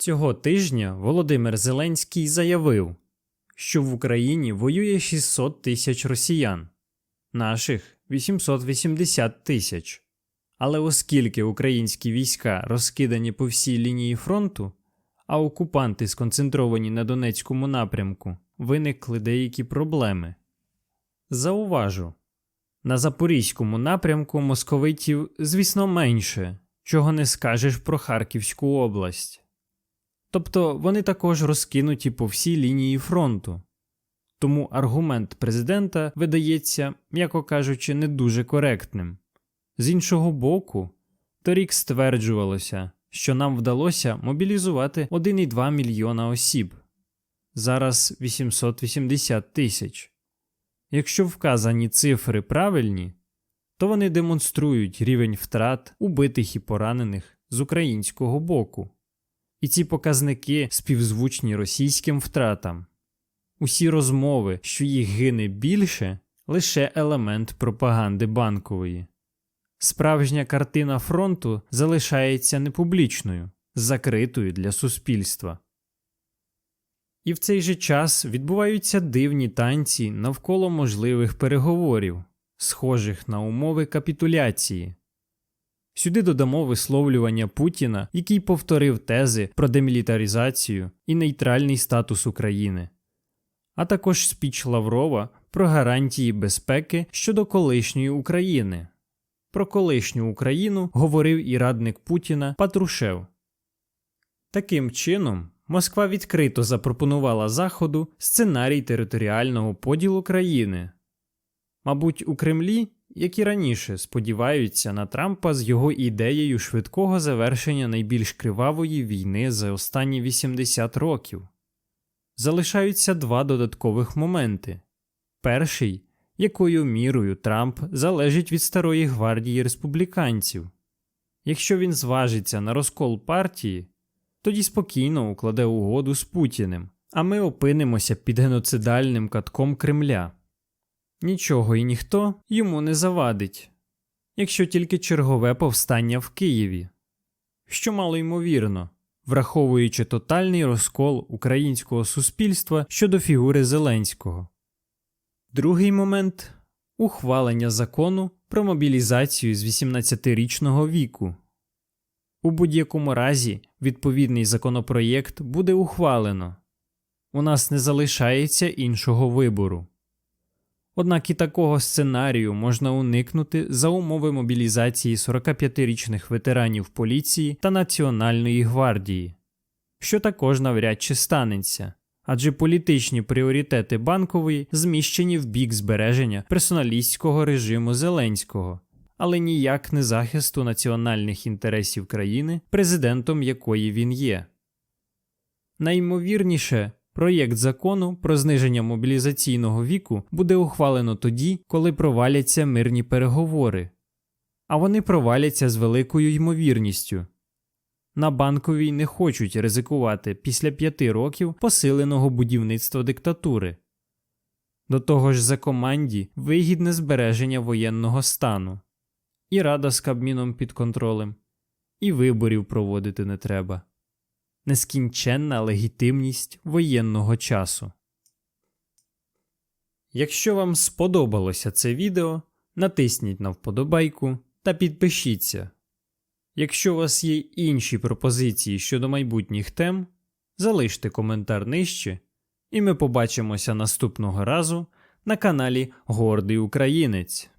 Цього тижня Володимир Зеленський заявив, що в Україні воює 600 тисяч росіян, наших 880 тисяч. Але оскільки українські війська розкидані по всій лінії фронту, а окупанти сконцентровані на Донецькому напрямку, виникли деякі проблеми. Зауважу, на Запорізькому напрямку московитів, звісно, менше, чого не скажеш про Харківську область. Тобто вони також розкинуті по всій лінії фронту. Тому аргумент президента видається, м'яко кажучи, не дуже коректним. З іншого боку, торік стверджувалося, що нам вдалося мобілізувати 1,2 мільйона осіб, зараз 880 тисяч. Якщо вказані цифри правильні, то вони демонструють рівень втрат убитих і поранених з українського боку. І ці показники співзвучні російським втратам. Усі розмови, що їх гине більше, лише елемент пропаганди банкової. Справжня картина фронту залишається непублічною, закритою для суспільства. І в цей же час відбуваються дивні танці навколо можливих переговорів, схожих на умови капітуляції. Сюди додамо висловлювання Путіна, який повторив тези про демілітаризацію і нейтральний статус України, а також спіч Лаврова про гарантії безпеки щодо колишньої України. Про колишню Україну говорив і радник Путіна Патрушев. Таким чином, Москва відкрито запропонувала Заходу сценарій територіального поділу країни. Мабуть, у Кремлі, як і раніше, сподіваються на Трампа з його ідеєю швидкого завершення найбільш кривавої війни за останні 80 років. Залишаються два додаткових моменти. Перший якою мірою Трамп залежить від старої гвардії республіканців. Якщо він зважиться на розкол партії, тоді спокійно укладе угоду з Путіним, а ми опинимося під геноцидальним катком Кремля. Нічого і ніхто йому не завадить, якщо тільки чергове повстання в Києві, що мало ймовірно, враховуючи тотальний розкол українського суспільства щодо фігури Зеленського. Другий момент ухвалення закону про мобілізацію з 18-річного віку. У будь-якому разі відповідний законопроєкт буде ухвалено. У нас не залишається іншого вибору. Однак і такого сценарію можна уникнути за умови мобілізації 45-річних ветеранів поліції та Національної гвардії, що також навряд чи станеться адже політичні пріоритети банкової зміщені в бік збереження персоналістського режиму Зеленського, але ніяк не захисту національних інтересів країни, президентом якої він є. Найімовірніше, проєкт закону про зниження мобілізаційного віку буде ухвалено тоді, коли проваляться мирні переговори, а вони проваляться з великою ймовірністю. На банковій не хочуть ризикувати після п'яти років посиленого будівництва диктатури. До того ж, за команді вигідне збереження воєнного стану, і рада з Кабміном під контролем, і виборів проводити не треба. Нескінченна легітимність воєнного часу. Якщо вам сподобалося це відео, натисніть на вподобайку та підпишіться. Якщо у вас є інші пропозиції щодо майбутніх тем, залиште коментар нижче, і ми побачимося наступного разу на каналі Гордий Українець.